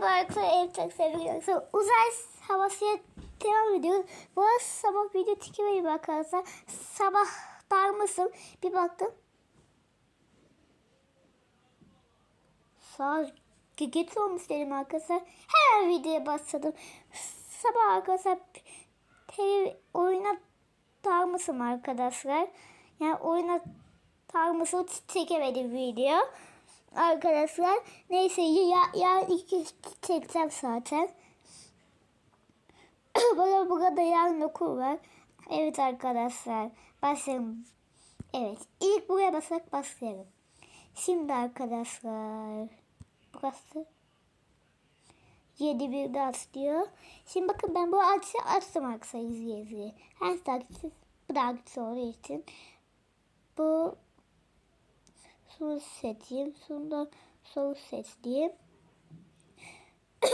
Merhaba arkadaşlar, ev çok seviyorum. Uzay havasıya devam ediyoruz. Bu sabah video çekimiyim arkadaşlar. Sabah darmışım. Bir baktım. Sağ geç olmuş dedim arkadaşlar. Hemen videoya başladım. Sabah arkadaşlar TV oyuna darmışım arkadaşlar. Yani oyuna darmışım çekemedim video arkadaşlar. Neyse ya, ya iki çekeceğim zaten. Bana burada yarın okul var. Evet arkadaşlar. Başlayalım. Evet. ilk buraya basarak başlayalım. Şimdi arkadaşlar. Burası. 7 bir ders diyor. Şimdi bakın ben bu açı açtım arkadaşlar izleye izleye. Her takipsiz bu güçlü olduğu için. Bu soru seçeyim. Sonra soru seçeyim.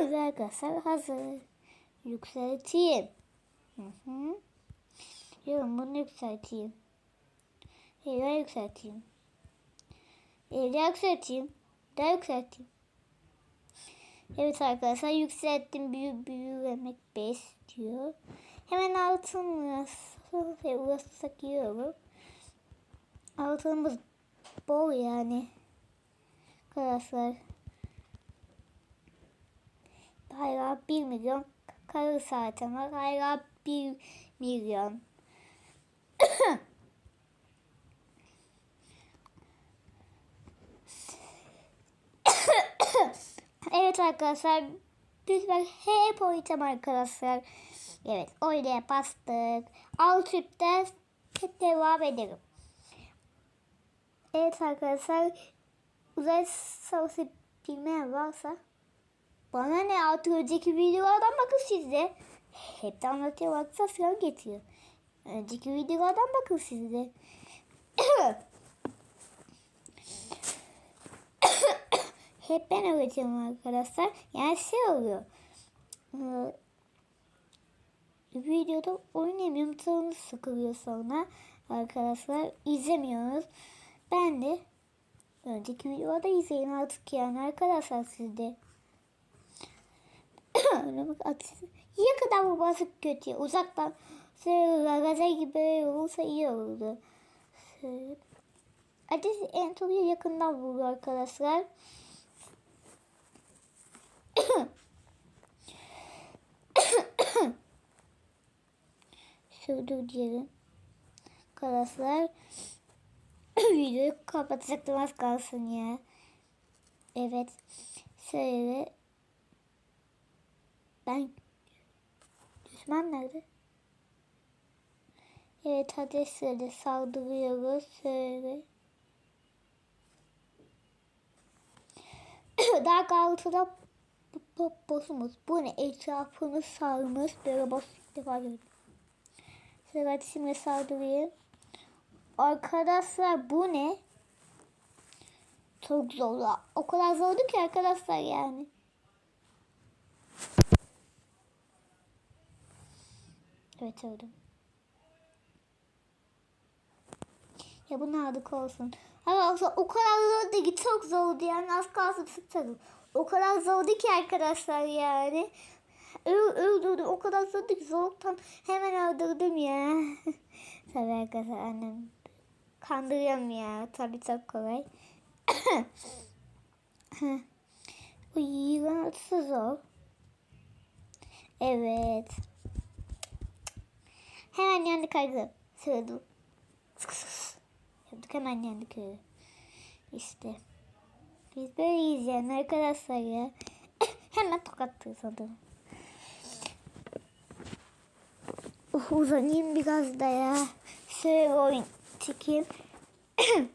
Ve arkadaşlar hazır. Yükselteyim. Hı hı. Yok bunu yükselteyim. Evden yükselteyim. Evden yükselteyim. Daha yükselteyim. Evet arkadaşlar yükselttim. Büyü büyülemek 5 diyor. Hemen altın ve ulaşsak olur. Altınımız bol yani. Arkadaşlar. Hala 1 milyon karı saatim var. Hala 1 milyon. evet arkadaşlar. Lütfen hep oynayacağım arkadaşlar. Evet oynaya bastık. Alt üstte devam edelim. Evet arkadaşlar uzay savaşı bilmeyen varsa bana ne artık önceki videolardan bakın sizde. Hep de anlatıyor varsa falan getiriyor. Önceki videolardan bakın sizde. Hep ben öğretiyorum arkadaşlar. Yani şey oluyor. Ee, videoda oynayamıyorum. Canınız sıkılıyor sonra. Arkadaşlar izlemiyoruz. Ben de önceki videoda izleyin artık yani arkadaşlar sizde. Ya kadar bu basıp kötü. Uzaktan gaza gibi olursa iyi olurdu. Adresi en çok yakından vurdu arkadaşlar. Şurada diyelim. Arkadaşlar videoyu kapatacaktım az kalsın ya. Evet. Şöyle ben düşman nerede? Evet hadi şöyle saldırıyoruz. Şöyle. Daha altıda bossumuz. Bu ne? Etrafını sarmış. Böyle boss ilk defa gördüm. Şöyle şimdi saldırayım. Arkadaşlar bu ne? Çok zor. O kadar zordu ki arkadaşlar yani. Evet öldüm. Ya bu nadik olsun. Arkadaşlar o kadar zordu ki çok zordu yani az kalsın sıçradım. O kadar zordu ki arkadaşlar yani. Öl, öldürdüm o kadar zordu ki zorluktan hemen öldürdüm ya. Tabii arkadaşlar annem kandırıyorum ya. Tabii çok kolay. Bu yılanatı zor. Evet. Hemen yandık arkadaşlar. Sığdım. Yaptık hemen yandık. İşte. Biz böyleyiz yani arkadaşlar ya. hemen tokatlıyoruz adamı. Uh, uzanayım biraz da ya. Şöyle oyun çekeyim.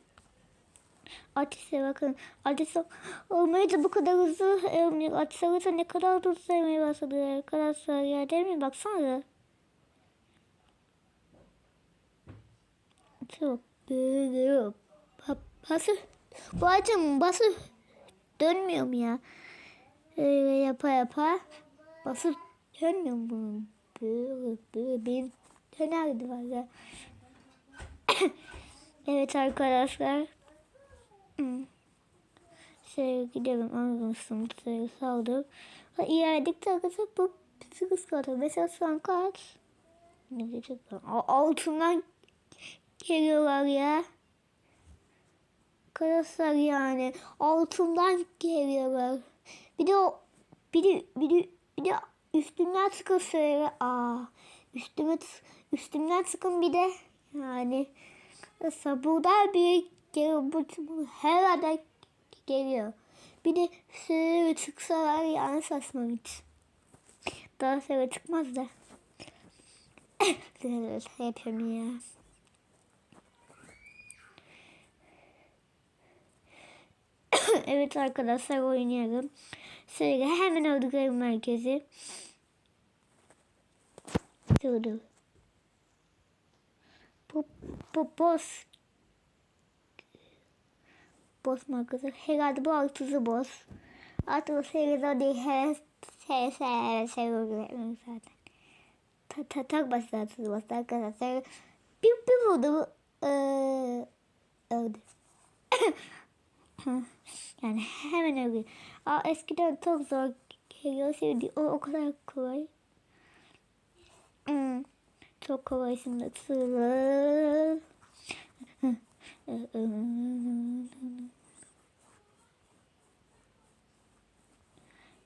Ateşe bakın. Ateşe olmayı da bu kadar hızlı olmuyor. Ateşe olursa ne kadar hızlı sevmeye başladı arkadaşlar ya. Değil mi? Baksana. Çok böyle bası bu acım bası dönmüyor mu ya? Öyle yapa yapa bası dönmüyor mu? Böyle böyle benim dönerdi var ya. Evet arkadaşlar. Şöyle gidelim anlamışsın. Şöyle saldır. Ha, ilerledikçe arkadaşlar bu bizi kıskanıyor. Mesela şu an kaç? Ne diyecek ben? Altından geliyorlar ya. Arkadaşlar yani altından geliyorlar. Bir de o bir de bir de bir de üstümden çıkın şöyle. Aa üstüme üstümden çıkın bir de yani mesela buradan bir bu, bu herhalde geliyor. Bir de şöyle çıksalar yani saçma hiç. Daha sonra çıkmaz da. Yapıyorum ya. evet arkadaşlar oynayalım. Şöyle hemen öldürelim merkezi. Dur dur. Bu. Boss mu arkadaşlar? Herhalde bu altısı boss. Artık seride değil. Her her her şey öldürelim zaten. Tak tak tak başladı boss arkadaşlar. Bir bir vurdu. Ee, öldü. yani hemen öyle. Aa, eskiden çok zor geliyor. Şimdi o, o kadar kolay. Hmm, çok kolay şimdi. Sığır.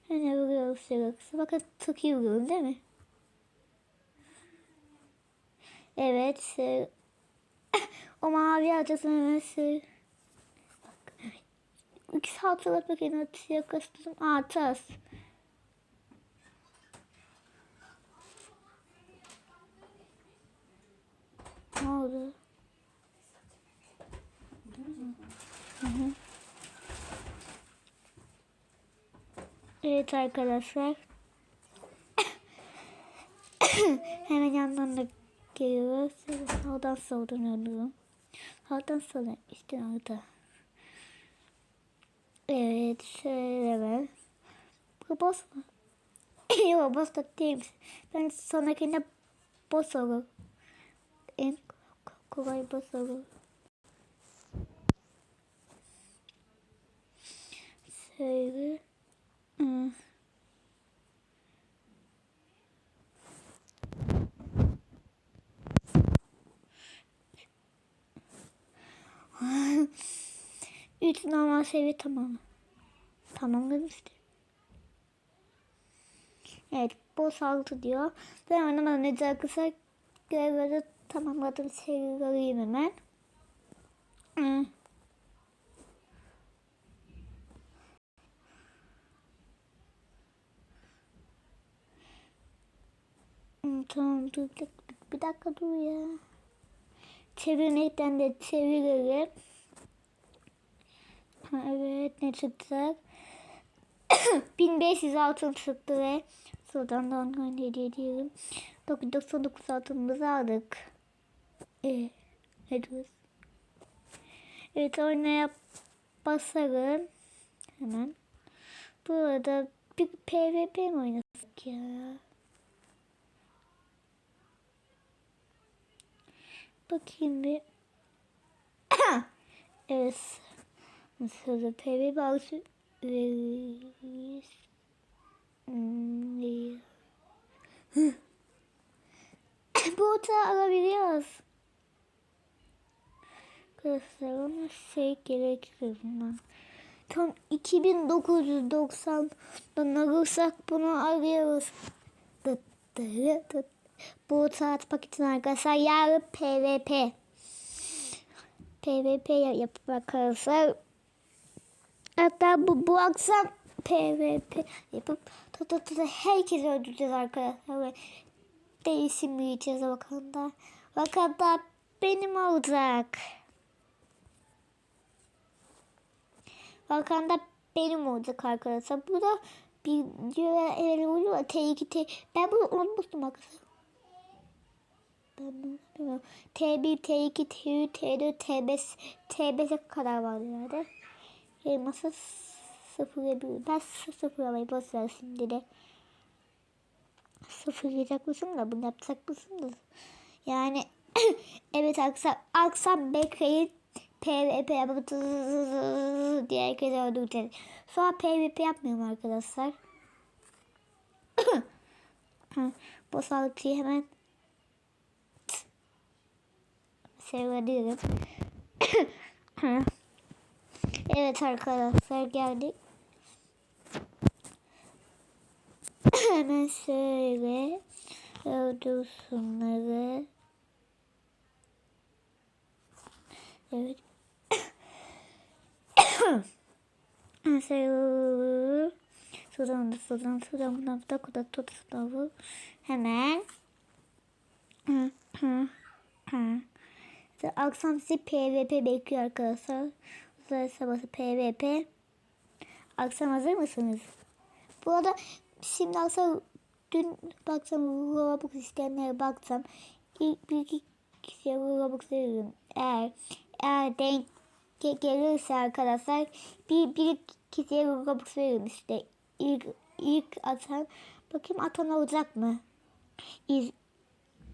Hani vuruyoruz sürekli. Bakın iyi vuruyorum değil mi? Evet. Sığır. o mavi acısını hemen sığır. İkisi hatırlatmak için atıya kastım. Aa tas. Ne oldu? Hı hı. Evet arkadaşlar. Hemen yandan da geliyoruz. Sağdan soldan öldürüyorum. Sağdan soldan işte orada. Evet şöyle ben. Bu boss mu? Yok boss da değilmiş. Ben sonrakinde boss olur. En kolay boss olur. Şöyle. Üç normal seviye tamam. Tamamladım işte. Evet boss altı diyor. Ben oynamadan önce arkadaşlar görevleri tamamladım. Seriyi hemen. Hmm. Hmm, tamam dur bir dakika, bir dakika dur ya. Çevirmekten de çevirelim. Ha, evet ne çıktı? 1500 altın çıktı ve da online hediye ediyorum. 999 altınımızı aldık. Ee, ne diyoruz? Evet oynaya basarım. Hemen. Burada bir PvP mi oynasak ya? Bakayım bir. evet. Alışveriş veririz. Hmm, iyi. Bu otağı alabiliyoruz. Arkadaşlar ona şey gerekiyor bundan. Tam 2990'dan alırsak bunu alıyoruz. Dıt dıt dıt. Bu atmak için arkadaşlar yarın PvP. PvP yapıp arkadaşlar. Hatta bu, bu akşam PvP yapıp tata tata herkesi öldüreceğiz arkadaşlar. Ve değişim yiyeceğiz vakanda. Vakanda benim olacak. Vakanda benim olacak arkadaşlar. Bu da bir diyor evet oluyor T2 T. Ben bunu unutmuştum arkadaşlar. Bilmiyorum. T1, T2, T3, T4, T5, T5'e kadar var herhalde. Elması sıfır bir. Ben sıfırlamayı boş ver şimdi de. Sıfırlayacak mısın da bunu yapacak mısın da. Yani evet akşam, akşam bekleyin PvP yapıp diye herkes öldüreceğiz. Sonra PvP yapmıyorum arkadaşlar. Bu saldırıyı hemen sevebilirim. evet arkadaşlar geldik. hemen şöyle öldürsünleri. Evet. Şöyle Sudan da sudan sudan bundan da kuda tut. Hemen. Akşam sizi PvP bekliyor arkadaşlar. Uzay sabahı PvP. Akşam hazır mısınız? Bu arada şimdi aslında dün baksam Robux isteyenlere baksam ilk bir iki kişiye Robux veririm. Eğer eğer denk ge- gelirse arkadaşlar bir bir kişiye Robux veririm işte. İlk, ilk atan bakayım atan olacak mı? İz,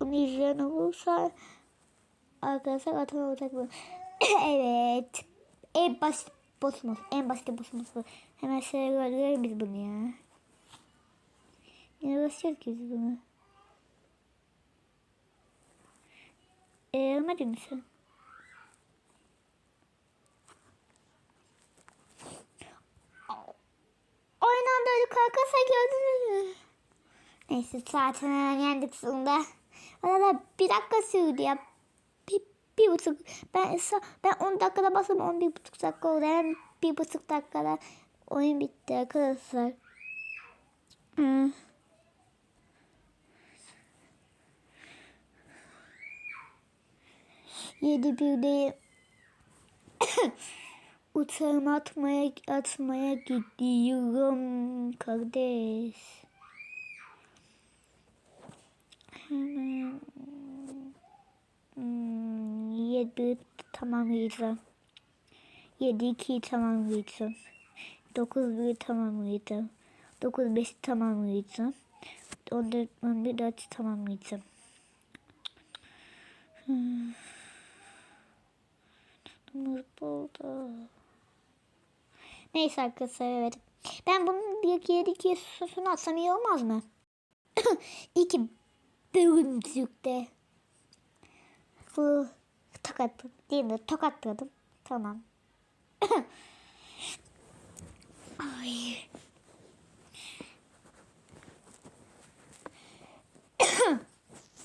onu izleyen olursa arkadaşlar atan olacak mı? evet. En baş bossumuz. En başta bossumuz bu. Hemen şöyle biz bunu ya. Niye basıyoruz ki biz bunu? Eee ölmedin mi sen? Anda öyle kalkarsa gördünüz mü? Neyse zaten yendik sonunda. Arada bir dakika sürdü ya. Buçuk. Ben, ben 10 dakikada bastım 11 buçuk dakika oldu. Yani bir buçuk dakikada oyun bitti arkadaşlar. Hmm. Yedi birde uçağımı atmaya atmaya gidiyorum kardeş. Hemen hmm, yedi tamamlayacağım. Yedi ikiyi tamamlayacağım. Dokuz biri tamamlayacağım. Dokuz beşi tamamlayacağım. On dört, on bir dört tamamlayacağım. Hmm. Burada. Neyse arkadaşlar evet. Ben bunun bir iki yedi iki susunu atsam iyi olmaz mı? İki bölümcükte. Bu tokat değil mi? Tokatladım. Tamam. Ay.